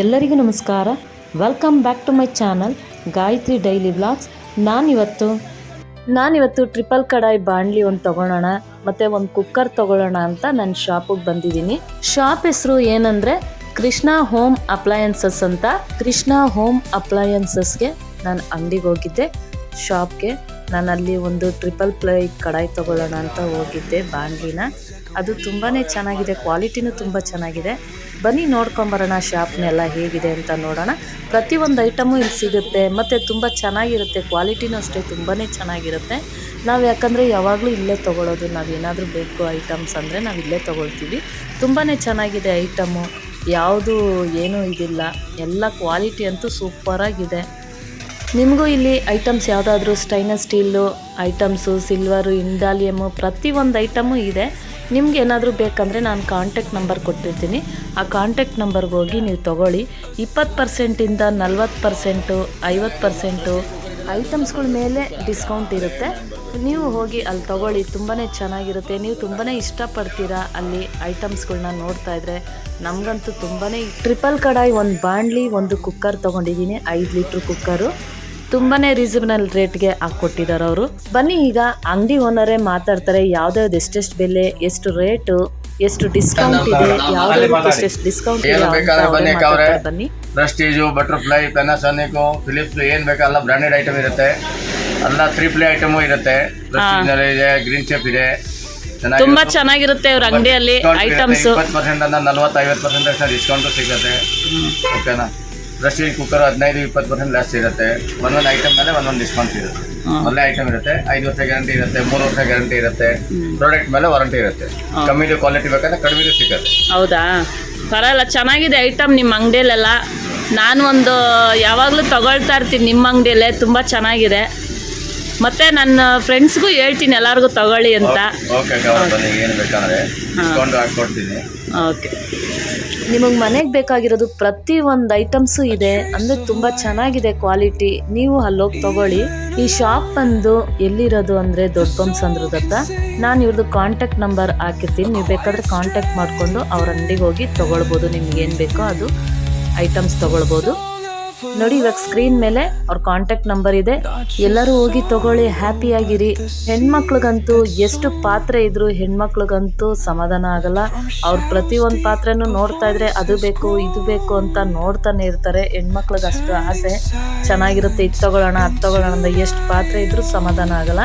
ಎಲ್ಲರಿಗೂ ನಮಸ್ಕಾರ. Welcome back to my channel Gayathri daily vlogs ನಾನಿವತ್ತು ನಾನಿವತ್ತು ಟ್ರಿಪಲ್ ಕಡಾಯಿ ಬಾಣಲಿ ಒಂದು ತೊಗೊಳೋಣ, ಮತ್ತು ಒಂದು ಕುಕ್ಕರ್ ತೊಗೊಳ್ಳೋಣ ಅಂತ ನನ್ನ ಶಾಪಿಗೆ ಬಂದಿದ್ದೀನಿ. ಶಾಪ್ ಹೆಸರು ಏನಂದರೆ ಕೃಷ್ಣ ಹೋಮ್ ಅಪ್ಲಯನ್ಸಸ್ ಅಂತ. ಕೃಷ್ಣ ಹೋಮ್ ಅಪ್ಲಯನ್ಸಸ್ಗೆ ನಾನು ಅಂಗಡಿಗೆ ಹೋಗಿದ್ದೆ. ಶಾಪ್ಗೆ ನಾನು ಅಲ್ಲಿ ಒಂದು ಟ್ರಿಪಲ್ ಪ್ಲೈ ಕಡಾಯಿ ತೊಗೊಳ್ಳೋಣ ಅಂತ ಹೋಗಿದ್ದೆ ಬಾಂಡ್ಲಿನ ಅದು ತುಂಬಾ ಚೆನ್ನಾಗಿದೆ ಕ್ವಾಲಿಟಿನೂ ತುಂಬ ಚೆನ್ನಾಗಿದೆ. ಬನ್ನಿ ನೋಡ್ಕೊಂಬರೋಣ, ಶಾಪ್ನೆಲ್ಲ ಹೇಗಿದೆ ಅಂತ ನೋಡೋಣ. ಪ್ರತಿಯೊಂದು ಐಟಮು ಇಲ್ಲಿ ಸಿಗುತ್ತೆ, ಮತ್ತು ತುಂಬ ಚೆನ್ನಾಗಿರುತ್ತೆ, ಕ್ವಾಲಿಟಿನೂ ಅಷ್ಟೇ ತುಂಬಾ ಚೆನ್ನಾಗಿರುತ್ತೆ. ನಾವು ಯಾಕಂದರೆ ಯಾವಾಗಲೂ ಇಲ್ಲೇ ತೊಗೊಳೋದು, ನಾವು ಏನಾದರೂ ಬೇಕು ಐಟಮ್ಸ್ ಅಂದರೆ ನಾವು ಇಲ್ಲೇ ತೊಗೊಳ್ತೀವಿ. ತುಂಬಾ ಚೆನ್ನಾಗಿದೆ ಐಟಮು, ಯಾವುದು ಏನೂ ಇದಿಲ್ಲ, ಎಲ್ಲ ಕ್ವಾಲಿಟಿ ಅಂತೂ ಸೂಪರಾಗಿದೆ. ನಿಮಗೂ ಇಲ್ಲಿ ಐಟಮ್ಸ್ ಯಾವುದಾದ್ರೂ stainless steel, items, silver, indalium, ಪ್ರತಿಯೊಂದು ಐಟಮು ಇದೆ. ನಿಮ್ಗೆ ಏನಾದರೂ ಬೇಕಂದರೆ ನಾನು ಕಾಂಟ್ಯಾಕ್ಟ್ ನಂಬರ್ ಕೊಟ್ಟಿರ್ತೀನಿ. ಆ ಕಾಂಟ್ಯಾಕ್ಟ್ ನಂಬರ್ಗೆ ಹೋಗಿ ನೀವು ತೊಗೊಳ್ಳಿ. ಇಪ್ಪತ್ತು ಪರ್ಸೆಂಟಿಂದ ನಲ್ವತ್ತು ಪರ್ಸೆಂಟು ಐವತ್ತು ಪರ್ಸೆಂಟು ಐಟಮ್ಸ್ಗಳ ಮೇಲೆ ಡಿಸ್ಕೌಂಟ್ ಇರುತ್ತೆ. ನೀವು ಹೋಗಿ ಅಲ್ಲಿ ತೊಗೊಳ್ಳಿ. ತುಂಬಾ ಚೆನ್ನಾಗಿರುತ್ತೆ. ನೀವು ತುಂಬಾ ಇಷ್ಟಪಡ್ತೀರಾ ಅಲ್ಲಿ ಐಟಮ್ಸ್ಗಳನ್ನ ನೋಡ್ತಾ ಇದ್ರೆ? ನಮಗಂತೂ ತುಂಬಾ ಟ್ರಿಪಲ್ ಕಡಾಯಿ ಒಂದು ಬಾಣಲಿ, ಒಂದು ಕುಕ್ಕರ್ ತೊಗೊಂಡಿದ್ದೀನಿ ಐದು ಲೀಟ್ರ್ ಕುಕ್ಕರು ತುಂಬಾನೇ ರೀಸನಬಲ್ ರೇಟ್ಗೆ ಹಾಕೊಟ್ಟಿದ್ದಾರೆ ಅವರು. ಬನ್ನಿ ಈಗ ಅಂಗಡಿ ಓನರೇ ಮಾತಾಡ್ತಾರೆ ಯಾವ್ದಾವ್ದು ಎಷ್ಟೆಷ್ಟು ಬೆಲೆ ಎಷ್ಟು ರೇಟು ಎಷ್ಟು ಡಿಸ್ಕೌಂಟ್ ಇದೆ ಎಷ್ಟೆಷ್ಟು ಡಿಸ್ಕೌಂಟ್ ಇದೆ ಬನ್ನಿ ಪ್ರೆಸ್ಟೀಜು ಬಟರ್ಫ್ಲೈ ಪೆನಾಸೋನಿಕು ಫಿಲಿಪ್ಸ್ ಏನ್ ಬೇಕಲ್ಲ ಬ್ರಾಂಡೆಡ್ ಐಟಮ್ ಇರುತ್ತೆ. ಎಲ್ಲ ತ್ರೀ ಪ್ಲೇ ಐಟಮು ಇರುತ್ತೆ. ಇದೆ ಗ್ರೀನ್ ಚೇಪ್ ಇದೆ. ತುಂಬಾ ಚೆನ್ನಾಗಿರುತ್ತೆ ಅವ್ರ ಅಂಗಡಿಯಲ್ಲಿ ಐಟಮ್ಸ್ ಪರ್ಸೆಂಟ್ ಅಂದ್ರೆ ನಲ್ವತ್ತು ಐವತ್ತು ಪರ್ಸೆಂಟ್ ಡಿಸ್ಕೌಂಟ್ ಸಿಗುತ್ತೆ. ಓಕೆನಾ ಪ್ರೆಸ್ಟೀಜ್ ಕುಕ್ಕರ್ ಹದಿನೈದು ಇಪ್ಪತ್ತು ಪರ್ಸೆಂಟ್ ಜಾಸ್ತಿ ಇರುತ್ತೆ. ಒಂದೊಂದು ಐಟಮ್ ಮೇಲೆ ಒಂದೊಂದು ಡಿಸ್ಕೌಂಟ್ ಇರುತ್ತೆ. ಒಳ್ಳೆ ಐಟಮ್ ಇರುತ್ತೆ ಐದು ವರ್ಷ ಗ್ಯಾರಂಟಿ ಇರುತ್ತೆ ಮೂರು ವರ್ಷ ಗ್ಯಾರಂಟಿ ಇರುತ್ತೆ. ಪ್ರಾಡಕ್ಟ್ ಮೇಲೆ ವಾರಂಟಿ ಇರುತ್ತೆ. ಕಮ್ಮಿದು ಕ್ವಾಲಿಟಿ ಬೇಕಾದ್ರೆ ಕಡಿಮೆ ಸಿಗುತ್ತೆ. ಹೌದಾ? ಪರವಾಗಿಲ್ಲ ಚೆನ್ನಾಗಿದೆ ಐಟಮ್ ನಿಮ್ಮ ಅಂಗಡಿಯಲ್ಲೆಲ್ಲ. ನಾನು ಒಂದು ಯಾವಾಗಲೂ ತಗೊಳ್ತಾ ಇರ್ತೀನಿ ನಿಮ್ಮ ಅಂಗಡಿಯಲ್ಲೇ ತುಂಬ ಚೆನ್ನಾಗಿದೆ. ಮತ್ತು ನನ್ನ ಫ್ರೆಂಡ್ಸ್ಗೂ ಹೇಳ್ತೀನಿ ಎಲ್ಲರಿಗೂ ತಗೊಳ್ಳಿ ಅಂತ. ಓಕೆ ಬನ್ನಿ ಏನು ಬೇಕಾದ್ರೆ ಡಿಸ್ಕೌಂಟ್ ಹಾಕ್ಕೊಡ್ತೀನಿ. ಓಕೆ. ನಿಮಗೆ ಮನೆಗೆ ಬೇಕಾಗಿರೋದು ಪ್ರತಿ ಒಂದು ಐಟಮ್ಸು ಇದೆ ಅಂದರೆ ತುಂಬ ಚೆನ್ನಾಗಿದೆ ಕ್ವಾಲಿಟಿ ನೀವು ಅಲ್ಲೋಗಿ ತಗೊಳ್ಳಿ. ಈ ಶಾಪ್ ಬಂದು ಎಲ್ಲಿರೋದು ಅಂದರೆ ದೊಡ್ಡ ಹತ್ರ. ನಾನು ಇವ್ರದ್ದು ಕಾಂಟ್ಯಾಕ್ಟ್ ನಂಬರ್ ಹಾಕಿರ್ತೀನಿ. ನೀವು ಬೇಕಾದ್ರೆ ಕಾಂಟ್ಯಾಕ್ಟ್ ಮಾಡಿಕೊಂಡು ಅವ್ರ ಅಂಗಡಿಗೆ ಹೋಗಿ ತೊಗೊಳ್ಬೋದು. ನಿಮ್ಗೆ ಏನು ಬೇಕೋ ಅದು ಐಟಮ್ಸ್ ತೊಗೊಳ್ಬೋದು. ನೋಡಿ, ಇವಾಗ ಸ್ಕ್ರೀನ್ ಮೇಲೆ ಅವ್ರ ಕಾಂಟ್ಯಾಕ್ಟ್ ನಂಬರ್ ಇದೆ. ಎಲ್ಲರೂ ಹೋಗಿ ತಗೊಳ್ಳಿ ಹ್ಯಾಪಿಯಾಗಿರಿ ಹೆಣ್ಮಕ್ಳಿಗಂತೂ ಎಷ್ಟು ಪಾತ್ರೆ ಇದ್ರು ಹೆಣ್ಮಕ್ಳಿಗಂತೂ ಸಮಾಧಾನ ಆಗಲ್ಲ. ಅವ್ರು ಪ್ರತಿಯೊಂದು ಪಾತ್ರೆನೂ ನೋಡ್ತಾ ಇದ್ರೆ ಅದು ಬೇಕು, ಇದು ಬೇಕು ಅಂತ ನೋಡ್ತಾನೆ ಇರ್ತಾರೆ. ಹೆಣ್ಮಕ್ಳಿಗೆ ಅಷ್ಟು ಆಸೆ ಚೆನ್ನಾಗಿರುತ್ತೆ, ಇದು ತಗೊಳ್ಳೋಣ, ಅದು ತಗೊಳ್ಳೋಣ ಅಂತ ಎಷ್ಟು ಪಾತ್ರೆ ಇದ್ರೂ ಸಮಾಧಾನ ಆಗಲ್ಲ.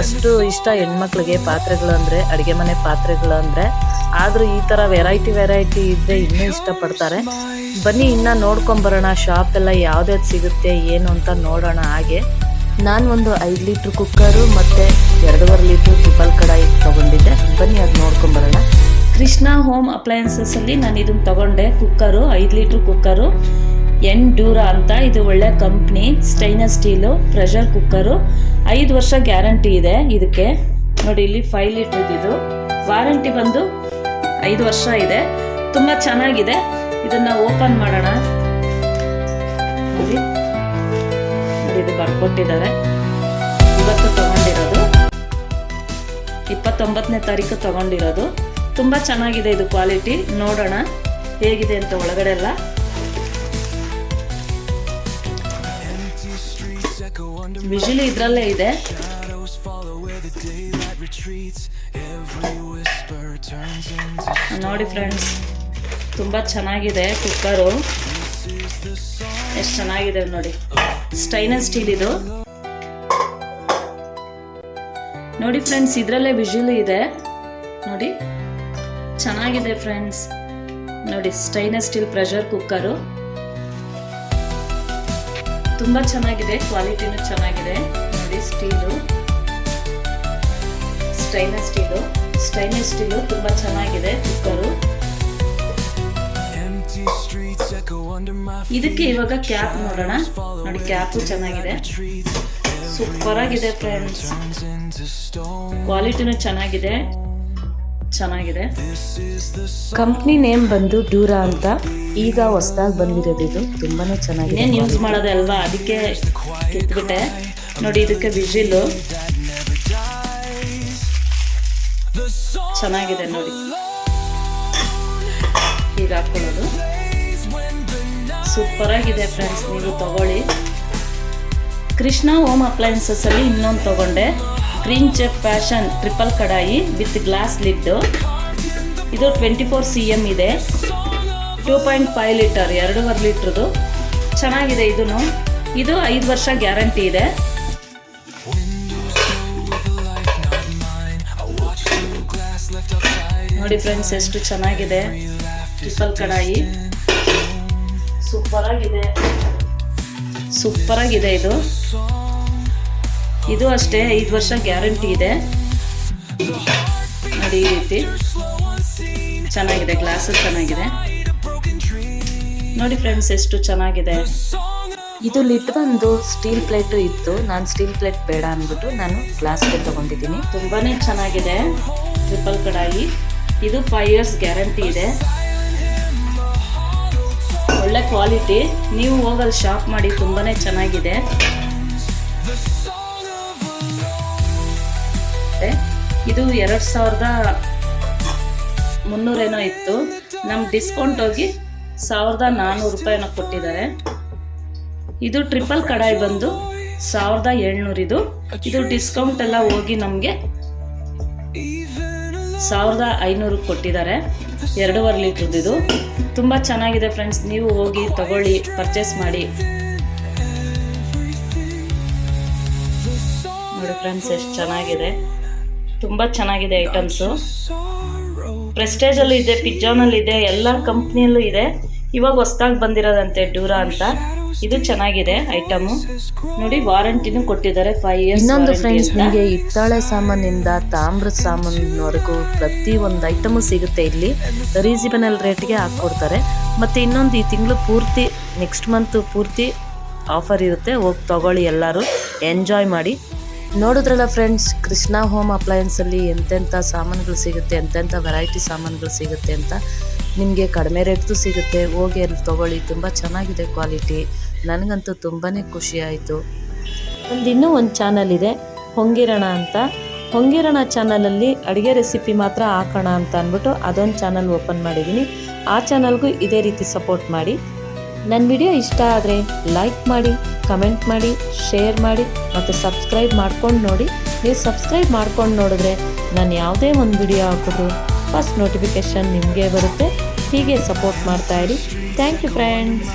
ಅಷ್ಟು ಇಷ್ಟ ಹೆಣ್ಮಕ್ಳಿಗೆ ಪಾತ್ರೆಗಳು ಅಂದರೆ, ಅಡುಗೆ ಮನೆ ಪಾತ್ರೆಗಳು ಅಂದರೆ. ಆದರೂ ಈ ಥರ ವೆರೈಟಿ ವೆರೈಟಿ ಇದ್ದರೆ ಇನ್ನೂ ಇಷ್ಟಪಡ್ತಾರೆ. ಬನ್ನಿ, ಇನ್ನೂ ನೋಡ್ಕೊಂಬರೋಣ. ಶಾಪ್ ಎಲ್ಲ ಯಾವ್ದ್ಯಾವ್ದು ಸಿಗುತ್ತೆ, ಏನು ಅಂತ ನೋಡೋಣ ಹಾಗೆ. ನಾನು ಒಂದು ಐದು ಲೀಟ್ರ್ ಕುಕ್ಕರು ಮತ್ತು ಎರಡೂವರೆ ಲೀಟ್ರ್ ಟ್ರಿಪಲ್ ಕಡಾಯಿ ತಗೊಂಡಿದ್ದೆ. ಬನ್ನಿ, ಅದು ನೋಡ್ಕೊಂಬರೋಣ. ಕೃಷ್ಣ ಹೋಮ್ ಅಪ್ಲಯನ್ಸಸ್ಸಲ್ಲಿ ನಾನು ಇದನ್ನು ತಗೊಂಡೆ. ಕುಕ್ಕರು ಐದು ಲೀಟ್ರ್ ಕುಕ್ಕರು ಎನ್ ಡ್ಯೂರಾ ಅಂತ. ಇದು ಒಳ್ಳೆ company stainless steel pressure cooker ಐದು ವರ್ಷ ಗ್ಯಾರಂಟಿ ಇದೆ ಇದಕ್ಕೆ. ನೋಡಿ, ಇಲ್ಲಿ ಫೈವ್ ಲೀಟ್ರ್ ಇದು. ವಾರಂಟಿ ಬಂದು ಐದು ವರ್ಷ ಇದೆ. ತುಂಬ ಚೆನ್ನಾಗಿದೆ. ಇದನ್ನ ಓಪನ್ ಮಾಡೋಣ. ಬರ್ಕೊಟ್ಟಿದ್ದಾರೆ. ಇವತ್ತು ತಗೊಂಡಿರೋದು. ಇಪ್ಪತ್ತೊಂಬತ್ತನೇ ತಾರೀಕು ತಗೊಂಡಿರೋದು. ತುಂಬ ಚೆನ್ನಾಗಿದೆ ಇದು ಕ್ವಾಲಿಟಿ. ನೋಡೋಣ ಹೇಗಿದೆ ಅಂತ ಒಳಗಡೆ ಎಲ್ಲ. ವಿಜುಲಿ ಇದರಲ್ಲೇ ಇದೆ. ನೋಡಿ ಫ್ರೆಂಡ್ಸ್ ತುಂಬ ಚೆನ್ನಾಗಿದೆ ಕುಕ್ಕರು ಎಷ್ಟು ಚೆನ್ನಾಗಿದೆ ನೋಡಿ. ಸ್ಟೈನಸ್ ಸ್ಟೀಲ್ ಇದು. ನೋಡಿ ಫ್ರೆಂಡ್ಸ್ ಇದರಲ್ಲೇ ವಿಜುಲು ಇದೆ. ನೋಡಿ. ಚೆನ್ನಾಗಿದೆ ಫ್ರೆಂಡ್ಸ್ ನೋಡಿ ಸ್ಟೈನಸ್ ಸ್ಟೀಲ್ ಪ್ರೆಷರ್ ಕುಕ್ಕರು ತುಂಬ ಚೆನ್ನಾಗಿದೆ ಕ್ವಾಲಿಟಿನೂ ಚೆನ್ನಾಗಿದೆ. ನೋಡಿ steel stainless steel stainless steel ತುಂಬ ಚೆನ್ನಾಗಿದೆ ಕುಕ್ಕರು ಇದಕ್ಕೆ ಇವಾಗ ಕ್ಯಾಪ್ ನೋಡೋಣ. ನೋಡಿ ಕ್ಯಾಪು ಚೆನ್ನಾಗಿದೆ. ಸೂಪರ್ ಆಗಿದೆ ಫ್ರೆಂಡ್ಸ್ ಕ್ವಾಲಿಟಿನೂ ಚೆನ್ನಾಗಿದೆ. ಚೆನ್ನಾಗಿದೆ. ಕಂಪ್ನಿ ನೇಮ್ ಬಂದು ಡ್ಯೂರಾ ಅಂತ. ಈಗ ಹೊಸದಾಗಿ ಬಂದಿರೋದು ಇದು. ತುಂಬಾನೇ ಚೆನ್ನಾಗಿದೆ ಯೂಸ್ ಮಾಡೋದಲ್ವಾ ಅದಕ್ಕೆ ಕಿತ್ಬಿಟ್ಟೆ. ನೋಡಿ ಇದಕ್ಕೆ ವಿಜಿಲು ಚೆನ್ನಾಗಿದೆ ನೋಡಿ. ಈಗ ಹಾಕೊಳ್ಳೋದು. ಸೂಪರಾಗಿದೆ ಫ್ರೆಂಡ್ಸ್ ನೀವು ತಗೊಳ್ಳಿ. ಕೃಷ್ಣ ಹೋಮ್ ಅಪ್ಲಯನ್ಸಸ್ಸಲ್ಲಿ ಇನ್ನೊಂದು ತಗೊಂಡೆ. Green Chef fashion triple kadai with glass lid ಇದು ಟ್ವೆಂಟಿ ಫೋರ್ ಸಿ ಎಂ ಇದೆ. ಟೂ ಪಾಯಿಂಟ್ ಫೈವ್ ಲೀಟರ್ ಎರಡೂವರೆ ಲೀಟ್ರದು ಚೆನ್ನಾಗಿದೆ ಇದೂ ಇದು ಐದು ವರ್ಷ ಗ್ಯಾರಂಟಿ ಇದೆ. ನೋಡಿ ಫ್ರೆಂಡ್ಸ್ ಎಷ್ಟು ಚೆನ್ನಾಗಿದೆ. ಟ್ರಿಪಲ್ ಕಡಾಯಿ. ಸೂಪರ್ ಆಗಿದೆ ಸೂಪರ್ ಆಗಿದೆ ಇದು. ಇದು ಅಷ್ಟೇ ಐದು ವರ್ಷ ಗ್ಯಾರಂಟಿ ಇದೆ. ನೋಡಿ ಈ ರೀತಿ. ಚೆನ್ನಾಗಿದೆ ಗ್ಲಾಸ್ ಚೆನ್ನಾಗಿದೆ. ನೋಡಿ ಫ್ರೆಂಡ್ಸ್ ಎಷ್ಟು ಚೆನ್ನಾಗಿದೆ. ಇದು ಲಿಡ್ ಬಂದು ಸ್ಟೀಲ್ ಪ್ಲೇಟು ಇತ್ತು. ನಾನು ಸ್ಟೀಲ್ ಪ್ಲೇಟ್ ಬೇಡ ಅಂದ್ಬಿಟ್ಟು ನಾನು ಗ್ಲಾಸ್ಗೆ ತಗೊಂಡಿದ್ದೀನಿ. ತುಂಬಾ ಚೆನ್ನಾಗಿದೆ. ಟ್ರಿಪಲ್ ಕಡಾಯಿ. ಇದು ಫೈವ್ ಇಯರ್ಸ್ ಗ್ಯಾರಂಟಿ ಇದೆ. ಒಳ್ಳೆ ಕ್ವಾಲಿಟಿ ನೀವು ಹೋಗಲ್ಲಿ ಶಾಪ್ ಮಾಡಿ ತುಂಬಾ ಚೆನ್ನಾಗಿದೆ. ಇದು ಎರಡು ಸಾವಿರದ ಮುನ್ನೂರೇನೋ ಇತ್ತು. ನಮ್ಮ ಡಿಸ್ಕೌಂಟ್ ಹೋಗಿ ಸಾವಿರದ ನಾನ್ನೂರು ರೂಪಾಯಿನ ಕೊಟ್ಟಿದ್ದಾರೆ. ಇದು ಟ್ರಿಪಲ್ ಕಡಾಯಿ ಬಂದು ಸಾವಿರದ ಏಳ್ನೂರಿದು ಇದು. ಡಿಸ್ಕೌಂಟ್ ಎಲ್ಲ ಹೋಗಿ ನಮಗೆ ಸಾವಿರದ ಐನೂರಕ್ಕೆ ಕೊಟ್ಟಿದ್ದಾರೆ. ಎರಡೂವರೆ ಲೀಟ್ರದ್ದು ಇದು. ತುಂಬ ಚೆನ್ನಾಗಿದೆ ಫ್ರೆಂಡ್ಸ್. ನೀವು ಹೋಗಿ ತಗೊಳ್ಳಿ, ಪರ್ಚೇಸ್ ಮಾಡಿ. ನೋಡಿ ಫ್ರೆಂಡ್ಸ್, ಎಷ್ಟು ಚೆನ್ನಾಗಿದೆ. ತುಂಬ ಚೆನ್ನಾಗಿದೆ ಐಟಮ್ಸು. ಪ್ರೆಸ್ಟೇಜಲ್ಲೂ ಇದೆ, ಪಿಜ್ಜಾನಲ್ಲಿ ಇದೆ, ಎಲ್ಲ ಕಂಪ್ನಿಯಲ್ಲೂ ಇದೆ. ಇವಾಗ ಹೊಸ್ದಾಗಿ ಬಂದಿರೋದಂತೆ ಡ್ಯೂರಾ ಅಂತ. ಇದು ಚೆನ್ನಾಗಿದೆ ಐಟಮ್. ನೋಡಿ ವಾರಂಟಿನೂ ಕೊಟ್ಟಿದ್ದಾರೆ ಫೈವ್ ಇಯರ್ಸ್ ಇನ್ನೊಂದು ಫ್ರೆಂಡ್ಸ್ ನಿಮಗೆ ಹಿತ್ತಾಳೆ ಸಾಮಾನಿಂದ ತಾಮ್ರದ ಸಾಮಾನಿನವರೆಗೂ ಪ್ರತಿ ಒಂದು ಐಟಮು ಸಿಗುತ್ತೆ ಇಲ್ಲಿ. ರೀಸನಬಲ್ ರೇಟ್ಗೆ ಹಾಕ್ಕೊಡ್ತಾರೆ. ಮತ್ತು ಇನ್ನೊಂದು ಈ ತಿಂಗಳು ಪೂರ್ತಿ ನೆಕ್ಸ್ಟ್ ಮಂತ್ ಪೂರ್ತಿ ಆಫರ್ ಇರುತ್ತೆ. ಹೋಗಿ ತಗೊಳ್ಳಿ ಎಲ್ಲರೂ. ಎಂಜಾಯ್ ಮಾಡಿ. ನೋಡಿದ್ರಲ್ಲ ಫ್ರೆಂಡ್ಸ್ ಕೃಷ್ಣ ಹೋಮ್ ಅಪ್ಲಯನ್ಸಲ್ಲಿ ಎಂತೆಂಥ ಸಾಮಾನುಗಳು ಸಿಗುತ್ತೆ ಎಂತೆಂಥ ವೆರೈಟಿ ಸಾಮಾನುಗಳು ಸಿಗುತ್ತೆ ಅಂತ. ನಿಮಗೆ ಕಡಿಮೆ ರೇಟ್ದು ಸಿಗುತ್ತೆ, ಹೋಗಿ ಅಲ್ಲಿ ತೊಗೊಳ್ಳಿ, ತುಂಬ ಚೆನ್ನಾಗಿದೆ ಕ್ವಾಲಿಟಿ ನನಗಂತೂ ತುಂಬಾ ಖುಷಿಯಾಯಿತು ಒಂದು ಇನ್ನೂ ಒಂದು ಚಾನಲ್ ಇದೆ, ಹೊಂಗಿರಣ ಅಂತ. ಹೊಂಗಿರಣ ಚಾನಲಲ್ಲಿ ಅಡುಗೆ ರೆಸಿಪಿ ಮಾತ್ರ ಹಾಕೋಣ ಅಂತ ಅಂದ್ಬಿಟ್ಟು ಅದೊಂದು ಚಾನಲ್ ಓಪನ್ ಮಾಡಿದ್ದೀನಿ. ಆ ಚಾನಲ್ಗೂ ಇದೇ ರೀತಿ ಸಪೋರ್ಟ್ ಮಾಡಿ. ನನ್ನ ವಿಡಿಯೋ ಇಷ್ಟ ಆದರೆ ಲೈಕ್ ಮಾಡಿ ಕಮೆಂಟ್ ಮಾಡಿ ಶೇರ್ ಮಾಡಿ ಮತ್ತು ಸಬ್ಸ್ಕ್ರೈಬ್ ಮಾಡ್ಕೊಂಡು ನೋಡಿ. ನೀವು ಸಬ್ಸ್ಕ್ರೈಬ್ ಮಾಡ್ಕೊಂಡು ನೋಡಿದ್ರೆ ನಾನು ಯಾವುದೇ ಒಂದು ವಿಡಿಯೋ ಹಾಕೋದು ಫಸ್ಟ್ ನೋಟಿಫಿಕೇಷನ್ ನಿಮಗೆ ಬರುತ್ತೆ. ಹೀಗೆ ಸಪೋರ್ಟ್ ಮಾಡ್ತಾ ಇರಿ. Thank you friends